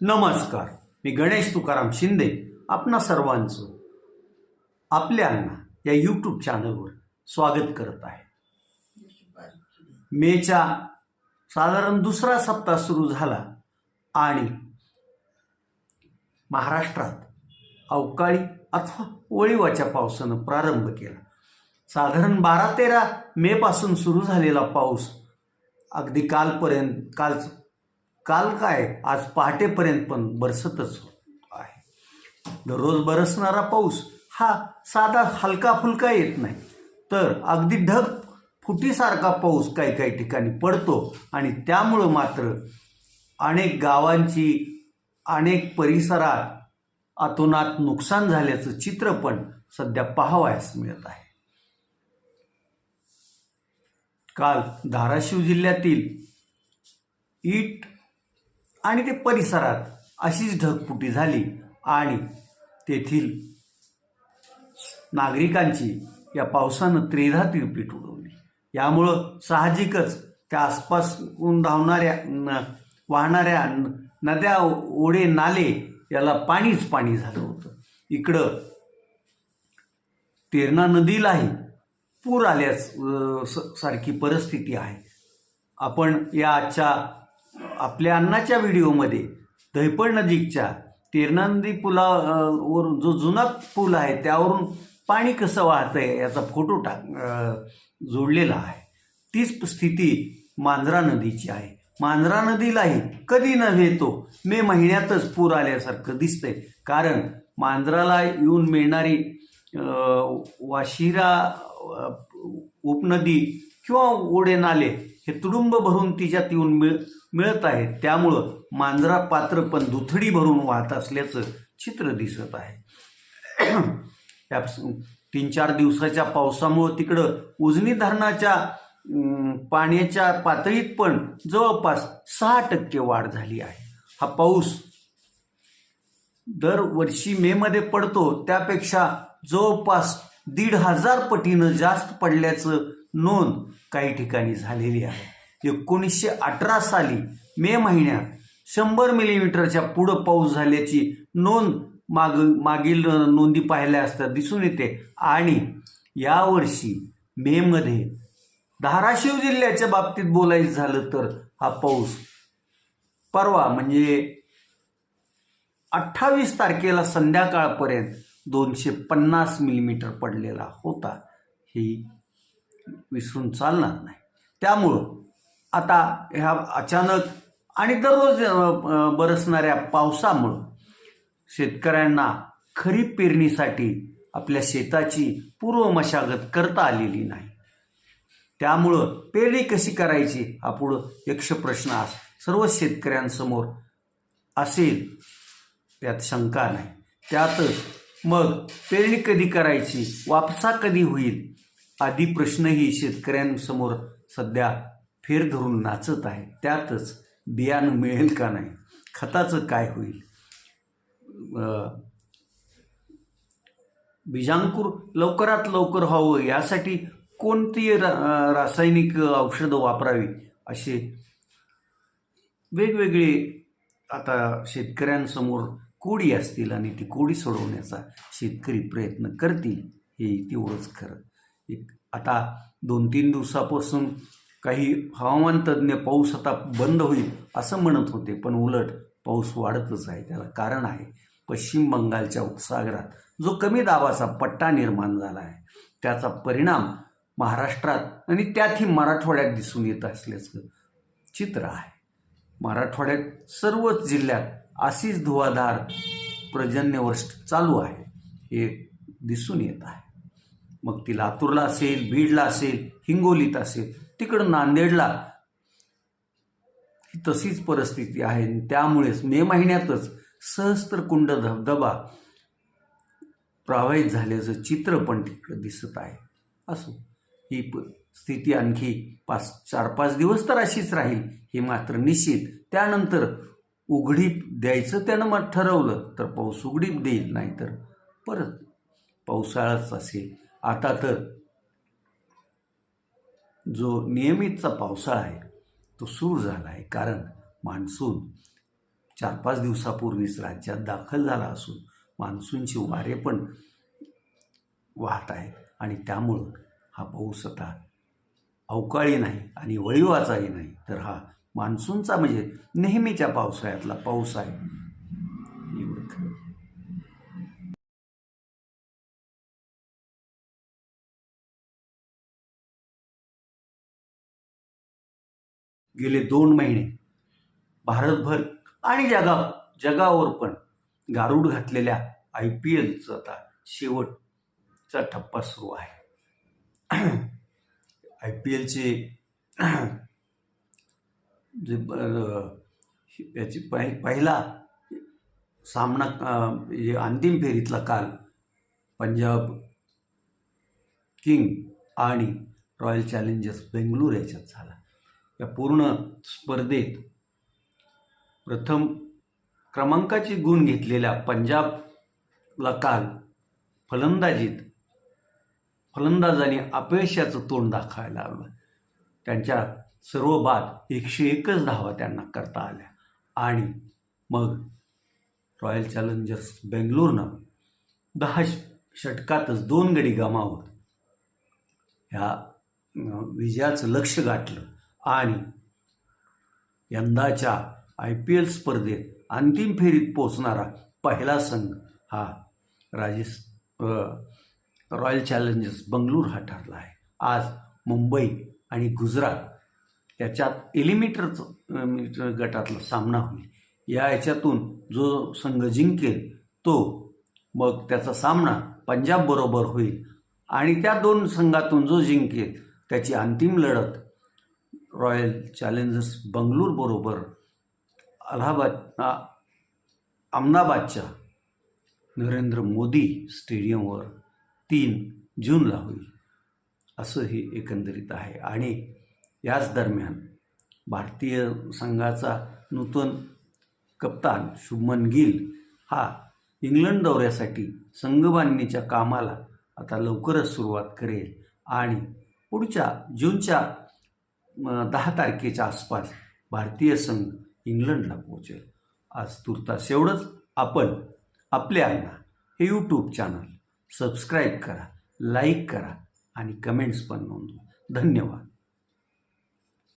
नमस्कार. मी गणेश तुकाराम शिंदे आपणा सर्वांचं आपल्यांना या यूट्यूब चॅनलवर स्वागत करत आहे. मेच्या साधारण दुसरा सप्ताह सुरू झाला आणि महाराष्ट्रात अवकाळी अथवा ओळीवाच्या पावसानं प्रारंभ केला. साधारण बारा तेरा मेपासून सुरू झालेला पाऊस अगदी कालपर्यंत काल काल काय? आज पहाटेपर्यंत पण बरसतच आहे. दररोज बरसणारा पाऊस हा साधा हलका फुलका येत नाही. तर अगदी ढग फुटीसारखा पाऊस काही काही ठिकाणी पडतो आणि त्यामुळं मात्र अनेक गावांची अनेक परिसरात अतोनात नुकसान झाल्याचं चित्र पण सध्या पाहावयास मिळत आहे. काल धाराशिव जिल्ह्यातील ईट आणि ते परिसरात अशीच ढगफुटी झाली आणि तेथील नागरिकांची या पावसानं त्रेधा तिरपीट उडवली. यामुळं साहजिकच त्या आसपासून धावणाऱ्या न- वाहणाऱ्या नद्या ओढे नाले याला पाणीच पाणी झालं होतं. इकडं तेरणा नदीलाही पूर आल्यास स- सारखी परिस्थिती आहे. आपण या आजच्या आपल्या अन्नाच्या व्हिडिओमध्ये दहिपड नजीकच्या तेरनंदी पुलावर पुला वरून जो जुना पूल आहे त्यावरून पाणी कसं वाहतं आहे याचा फोटो टाक जोडलेला आहे. तीच स्थिती मांजरा नदीची आहे. मांजरा नदीलाही कधी नव्हे तो मे महिन्यातच पूर आल्यासारखं दिसतंय. कारण मांजराला येऊन मिळणारी वाशिरा उपनदी किंवा ओढे नाले हे तुडुंब भरून तिच्यात येऊन मिळ मिळत आहे त्यामुळं मांजरा पात्र पण दुथडी भरून वाहत असल्याचं चित्र दिसत आहे. त्या तीन चार दिवसाच्या पावसामुळं तिकडं उजनी धरणाच्या पाण्याच्या पातळीत पण जवळपास सहा टक्के वाढ झाली आहे. हा पाऊस दरवर्षी मेमध्ये पडतो. त्यापेक्षा जवळपास दीड हजार पटीनं जास्त पडल्याचं नोंद काही ठिकाणी झालेली आहे. एकोणीसशे अठरा साली मे महिन्यात शंभर मिलीमीटरच्या पुढं पाऊस झाल्याची नोंद माग मागील नोंदी पाहिल्या असता दिसून येते. आणि यावर्षी मेमध्ये धाराशिव जिल्ह्याच्या बाबतीत बोलायचं झालं तर हा पाऊस परवा म्हणजे अठ्ठावीस तारखेला संध्याकाळपर्यंत दोनशे पन्नास मिलीमीटर पडलेला होता. ही विसरून चालणार नाही. त्यामुळं आता ह्या अचानक आणि दररोज बरसणाऱ्या पावसामुळं शेतकऱ्यांना खरीप पेरणीसाठी आपल्या शेताची पूर्व मशागत करता आलेली नाही. त्यामुळं पेरणी कशी करायची हा पुढं यक्ष प्रश्न आज सर्व शेतकऱ्यांसमोर असेल. त्यात शंका नाही. त्यातच मग पेरणी कधी करायची? वापसा कधी होईल? आदी प्रश्नही शेतकऱ्यांसमोर सध्या फेर धरून नाचत आहे. त्यातच बियाणं मिळेल का नाही? खताचं काय होईल? बीजांकूर लवकरात लवकर व्हावं यासाठी कोणती रा रासायनिक औषधं वापरावी असे वेगवेगळे आता शेतकऱ्यांसमोर कोडी असतील आणि ती कोडी सोडवण्याचा शेतकरी प्रयत्न करतील हे तेवढंच खरं. एक आता दोन तीन दिवसापासून काही हवामान तज्ज्ञ पाऊस आता बंद होईल असं म्हणत होते पण उलट पाऊस वाढतच आहे. त्याला कारण आहे पश्चिम बंगालच्या उपसागरात जो कमी दाबाचा पट्टा निर्माण झाला आहे. त्याचा परिणाम महाराष्ट्रात आणि त्यातही मराठवाड्यात दिसून येत असल्याचं चित्र आहे. मराठवाड्यात सर्वच जिल्ह्यात अशीच धुवाधार पर्जन्यवर्ष चालू आहे हे दिसून येत आहे. मग ती लातूरला असेल बीडला असेल हिंगोलीत असेल तिकडं नांदेडला. ही तशीच परिस्थिती आहे. त्यामुळेच मे महिन्यातच सहस्त्रकुंड धबधबा प्रवाहित झाल्याचं चित्र पण तिकडं दिसत आहे. असो ही प स्थिती आणखी पाच चार पाच दिवस तर अशीच राहील हे मात्र निश्चित. त्यानंतर उघडीप द्यायचं त्यानं मग ठरवलं तर पाऊस उघडीप देईल नाहीतर परत पावसाळाच असेल. आता तर जो नियमितचा पावसाळा आहे तो सुरू झाला आहे कारण मान्सून चार पाच दिवसापूर्वीच राज्यात दाखल झाला असून मान्सूनची वारे पण वाहत आहेत आणि त्यामुळं हा पाऊस आता अवकाळी नाही आणि वळीवाचाही नाही. तर हा मान्सूनचा म्हणजे नेहमीच्या पावसाळ्यातला पाऊस आहे. एवढं गेले दोन महिने. भारतभर आणि जगा जगावर पण गारूड घातलेल्या आय पी एलचं आता शेवटचा ठप्पा सुरू आहे. आय पी एलचे जे याची पहिला सामना म्हणजे अंतिम फेरीतला काल पंजाब किंग आणि रॉयल चॅलेंजर्स बेंगळूर याच्यात झाला. या पूर्ण स्पर्धेत प्रथम क्रमांकाचे गुण घेतलेल्या पंजाबला काल फलंदाजीत फलंदाजाने अपयशाचं तोंड दाखवायला आलं त्यांच्या सर्व बाद एकशे एकच धावा त्यांना करता आल्या. आणि मग रॉयल चॅलेंजर्स बेंगलोरनं दहा षटकातच दोन गडी गमावत ह्या विजयाचं लक्ष गाठलं. आणि यंदाच्या आय पी एल स्पर्धेत अंतिम फेरीत पोचणारा पहिला संघ हा राजेश रॉयल चॅलेंजर्स बंगळूर हा ठरला आहे. आज मुंबई आणि गुजरात याच्यात एलिमिटर गटातला सामना होईल. या याच्यातून जो संघ जिंकेल तो मग त्याचा सामना पंजाबबरोबर होईल. आणि त्या दोन संघातून जो जिंकेल त्याची अंतिम लढत रॉयल चॅलेंजर्स बंगळूरबरोबर अलाहाबाद आ- अहमदाबादच्या नरेंद्र मोदी स्टेडियमवर तीन जूनला होईल. असं हे एकंदरीत आहे. आणि याच दरम्यान भारतीय संघाचा नूतन कप्तान शुभमन गिल हा इंग्लंड दौऱ्यासाठी संघबांधणीच्या कामाला आता लवकरच सुरुवात करेल. आणि पुढच्या जूनच्या दहा तारखेच्या आसपास भारतीय संघ इंग्लंडला पोहोचेल. आज तुर्तास एवढंच. आपण आपल्यांना हे यूट्यूब चॅनल सबस्क्राईब करा लाईक करा आणि कमेंट्स पण नोंदवा. धन्यवाद.